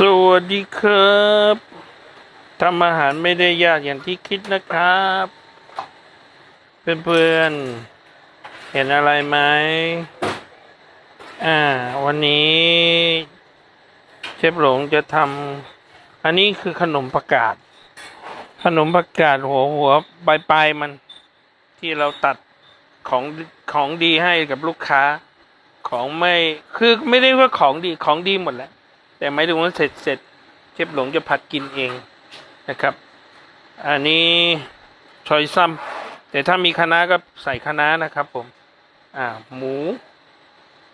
สวัสดีครับทำอาหารไม่ได้ยากอย่างที่คิดนะครับ เพื่อนๆ เห็นอะไรไหมอ่า วันนี้เชฟหลงจะทำอันนี้คือขนมประกาศ ขนมประกาศหัวหัวปลายปลายๆมัน ที่เราตัดของของดีให้กับลูกค้า ของไม่ คือไม่ได้ว่าของดีของดีหมดแหละ แต่ไม่ถึงว่าเสร็จเสร็จเชฟหลงจะผัดกินเองนะครับ อันนี้ชอยซัมแต่ถ้ามีคะน้าก็ใส่คะน้านะครับผมอ่าหมู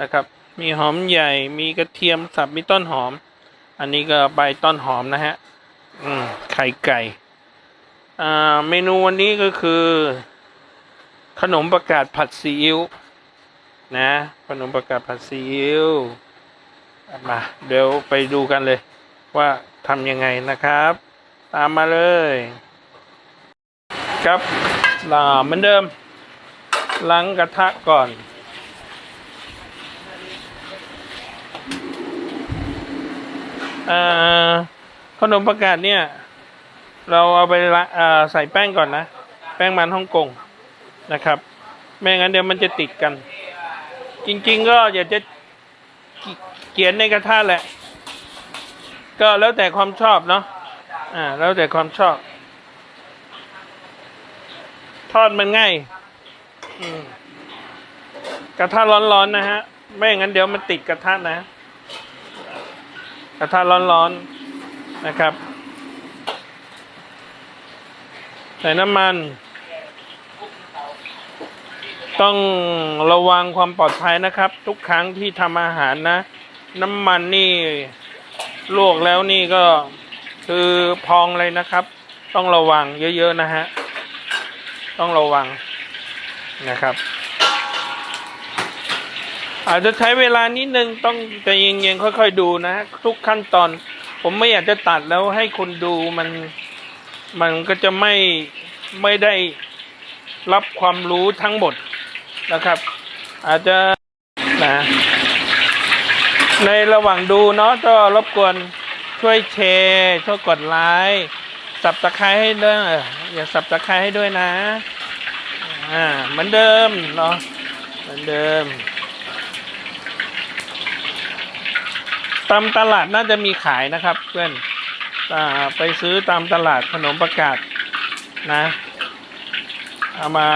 นะครับ มีหอมใหญ่มีกระเทียมสับมีต้นหอม อันนี้ก็ใบต้นหอมนะฮะอืมไข่ไก่อ่าเมนูวันนี้ก็คือ ขนมประกาศผัดซีอิ๊วนะขนมประกาศผัดซีอิ๊ว มาเดี๋ยวไปดูกันเลย ว่าทำยังไงนะครับ ตามมาเลย ครับลาเหมือนเดิมล้างกระทะก่อนอขนมประกาศเนี่ย เราเอาไปาใส่แป้งก่อนนะ แป้งมันฮ่องกงนะครับ ไม่งั้นเดี๋ยวมันจะติดกัน จริง ๆ ก็อยากจะ ขียนในกระทะแหละ ก็แล้วแต่ความชอบเนาะอ่าแล้วแต่ความชอบ ทอดมันง่ายกระทะร้อนๆนะฮะ ไม่อย่างนั้นเดี๋ยวมันติดกระทะนะ กระทะร้อนๆนะครับ ใส่น้ำมัน ต้องระวังความปลอดภัยนะครับ ทุกครั้งที่ทำอาหารนะ น้ำมันนี่ลวกแล้วนี่ก็คือพองเลยนะครับ ต้องระวังเยอะๆนะฮะ ต้องระวังนะครับ อาจจะใช้เวลานิดนึงต้องใจเย็นๆค่อยๆดูนะฮะทุกขั้นตอน ผมไม่อยากจะตัดแล้วให้คนดูมันมันก็จะไม่ไม่ได้รับความรู้ทั้งหมดนะครับ อาจจะนะ ในระหว่างดูเนาะก็รบกวนช่วยแชร์ช่วยกดไลค์สับตะไคร้ให้ด้วยอย่าสับตะไคร้ให้ด้วยนะอ่าเหมือนเดิมเนาะเหมือนเดิมตามตลาดน่าจะมีขายนะครับ เพื่อนอไปซื้อตามตลาดขนมประกาศนะเอามา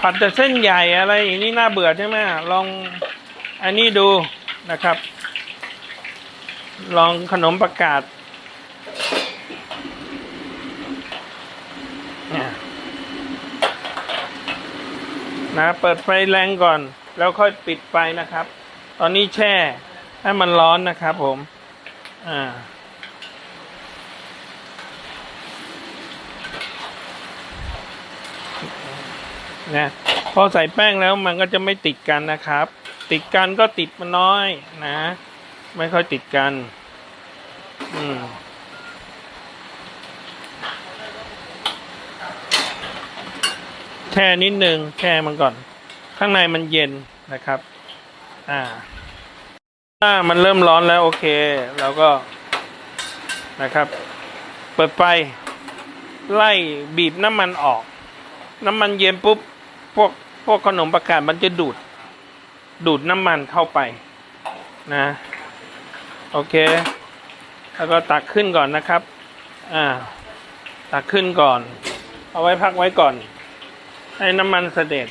ผัดแต่เส้นใหญ่อะไรอย่างนี้น่าเบื่อใช่ไหมลองอันนี้ดู นะครับ ลองขนมประกาศเนี่ยนะเปิดไฟแรงก่อน แล้วค่อยปิดไฟนะครับ ตอนนี้แช่ให้มันร้อนนะครับผม อ่านะ พอใส่แป้งแล้วมันก็จะไม่ติดกันนะครับ ติดกันก็ติดมันน้อยนะ ไม่ค่อยติดกัน อืมแช่นิดนึงแช่มันก่อน ข้างในมันเย็นนะครับ อ่าถ้ามันเริ่มร้อนแล้วโอเคเราก็นะครับ เปิดไฟไล่บีบน้ำมันออก น้ำมันเย็นปุ๊บ พวกพวกขนมประกาศมันจะดูด ดูดน้ำมันเข้าไปนะ โอเค แล้วก็ตักขึ้นก่อนนะครับ อ่า ตักขึ้นก่อน เอาไว้พักไว้ก่อน ให้น้ำมันเสด็จ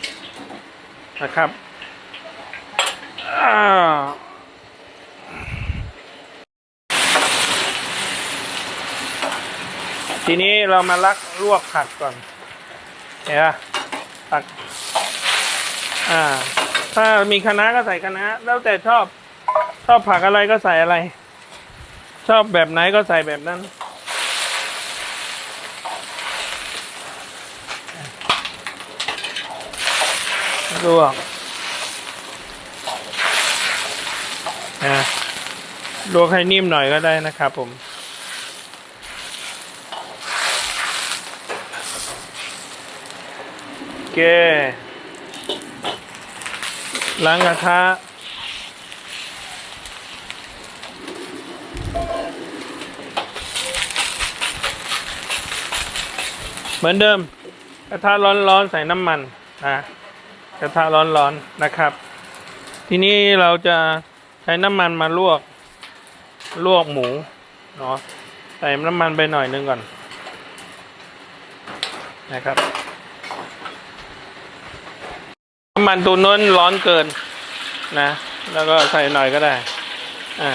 นะครับอ่าทีนี้เรามาลักลวกผักก่อนเห็นปะผัก อ่า ถ้ามีคะน้าก็ใส่คะน้าแล้วแต่ชอบชอบผักอะไรก็ใส่อะไร ชอบแบบไหนก็ใส่แบบนั้น ลวกอ่าลวกให้นิ่มหน่อยก็ได้นะครับผมโอเค ล้างกระทะเหมือนเดิม กระทะร้อนๆใส่น้ำมันนะกระทะร้อนๆนะครับ ทีนี้เราจะใช้น้ำมันมาลวกลวกหมูเนาะใส่น้ำมันไปหน่อยนึงก่อนนะครับ น้ำมันตัวน้นร้อนเกินนะ แล้วก็ใส่หน่อยก็ได้ อ่า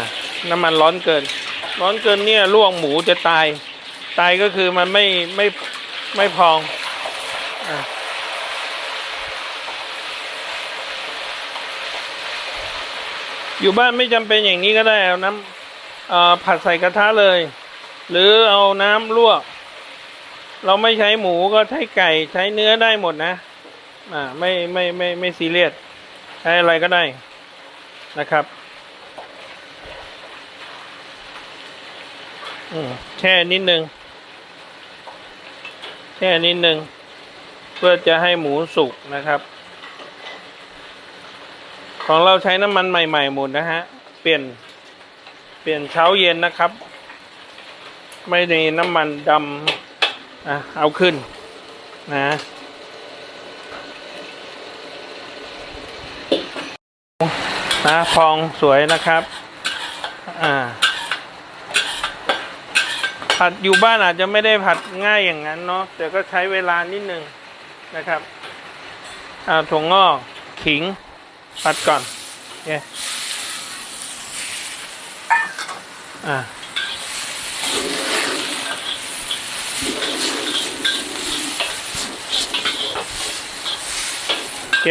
น้ำมันร้อนเกิน ร้อนเกินเนี่ยลวกหมูจะตาย ตายก็คือมันไม่ไม่ไม่พองอะอยู่บ้านไม่จำเป็นอย่างนี้ก็ได้เอาน้ำอ่อผัดใส่กระทะเลย หรือเอาน้ำลวก เราไม่ใช้หมูก็ใช้ไก่ใช้เนื้อได้หมดนะ อ่าไม่ไม่ไม่ไม่ซีเรียสใช้อะไรก็ได้นะครับอืมแช่นิดนึงแช่นิดนึง เพื่อจะให้หมูสุกนะครับ ของเราใช้น้ำมันใหม่ๆหมดนะฮะ เปลี่ยนเปลี่ยนเช้าเย็นนะครับ ไม่ได้น้ำมันดำอะเอาขึ้นนะ นะพองสวยนะครับ อ่า ผัดอยู่บ้านอาจจะไม่ได้ผัดง่ายอย่างนั้นเนาะแต่ก็ใช้เวลานิดนึงนะครับอ่าถั่วงอกขิง ผัดก่อนโอเคอ่าโอเค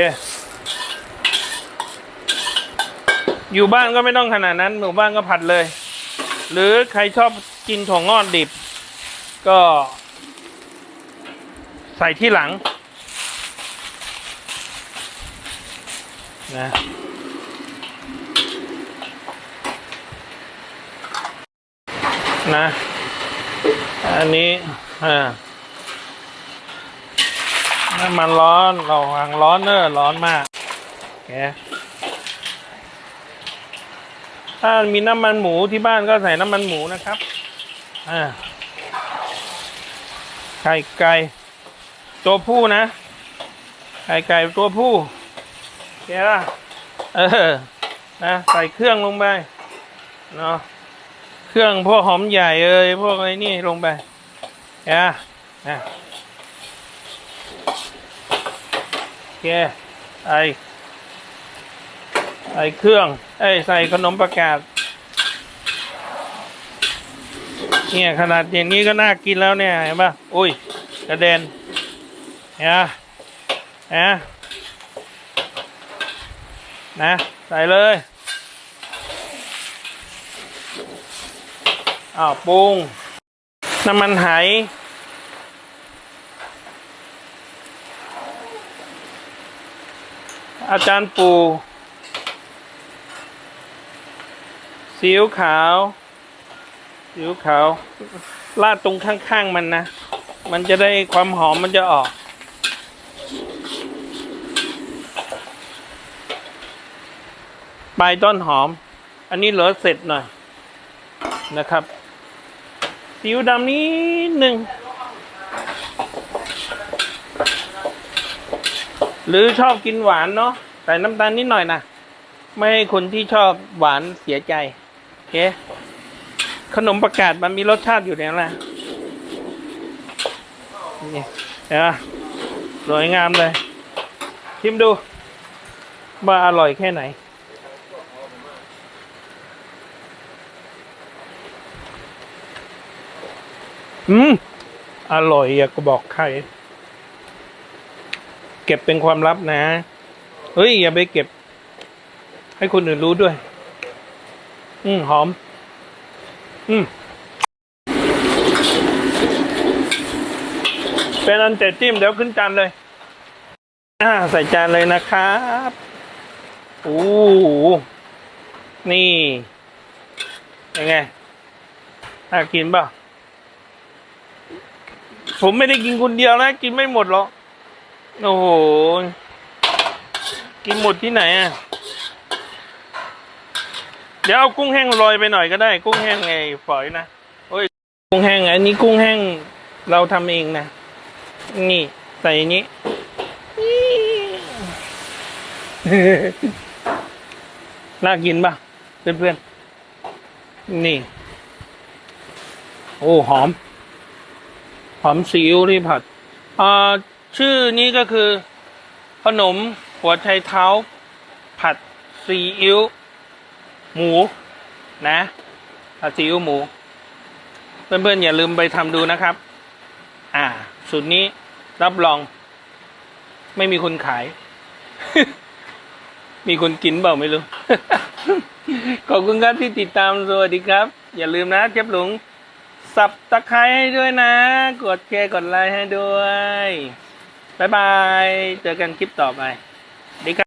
อยู่บ้านก็ไม่ต้องขนาดนั้นหมู่บ้านก็ผัดเลย หรือใครชอบกินถั่วงอกดิบ ก็ ใส่ที่หลังนะนะ อันนี้อ่าน้ำมันร้อนเราวางร้อนเนอะร้อนมากโอเค ถ้ามีน้ำมันหมูที่บ้านก็ใส่น้ำมันหมูนะครับอ่าไข่ไก่ตัวผู้นะ ไข่ไก่ตัวผู้เดี๋ยวนะเออนะใส่เครื่องลงไปเนาะเครื่องพวกหอมใหญ่เอ้ยพวกอะไรนี่ลงไปเดี๋ยวนะนะโอเคไอ ใส่เครื่องเอ้ยใส่ขนมประกาศ เนี่ยขนาดอย่างนี้ก็น่ากินแล้วเนี่ยเห็นปะอุ้ยกระเด็นเห็นปะเนะนะ ใส่เลยอ้าวปรุงน้ำมันไหอาจารย์ปู ซีอิ๊วขาวซีอิ๊วขาวราดตรงข้างๆมันนะ มันจะได้ความหอมมันจะออก ปลายต้นหอม อันนี้เหลือเสร็จหน่อยนะครับซีอิ๊วดำนิดหนึ่งหรือชอบกินหวานเนาะใส่น้ำตาลนิดหน่อยนะ ไม่ให้คนที่ชอบหวานเสียใจ เค ขนมประกาศมันมีรสชาติอยู่แล้วนะนี่เห็นปะสวยงามเลย ชิมดู ว่าอร่อยแค่ไหน อืม อร่อยอยากก็บอกใคร เก็บเป็นความลับนะ เฮ้ย อย่าไปเก็บ ให้คนอื่นรู้ด้วย อืมหอม อืมเป็นอันเสร็จจิ้มเดี๋ยวขึ้นจานเลยอ่าใส่จานเลยนะครับโอ้โหนี่ยังไงน่ากินเปล่าผมไม่ได้กินคนเดียวนะ กินไม่หมดหรอก โอ้โห กินหมดที่ไหนอะ เดี๋ยวเอากุ้งแห้งโรยไปหน่อยก็ได้ กุ้งแห้งไงฝอยนะโอ้ยกุ้งแห้งอันนี้กุ้งแห้งเราทำเองนะนี่ ใส่อย่างนี้น่ากินป่ะเพื่อนๆ นี่ โอ้หอม หอมซีอิ๊วที่ผัดอ่าชื่อนี้ก็คือ ขนมหัวไชเท้า ผัดซีอิ๊ว หมูนะผัดซีอิ๊วหมู เพื่อนๆอย่าลืมไปทำดูนะครับ อ่า สูตรนี้รับรอง ไม่มีคนขาย มีคนกินเปล่าไม่รู้ ขอบคุณครับที่ติดตามสวัสดีครับ อย่าลืมนะเจ็บหลงสับตะไคร้ให้ด้วยนะ กดแชร์กดไลค์ให้ด้วย บ๊ายบาย เจอกันคลิปต่อไปดิครับ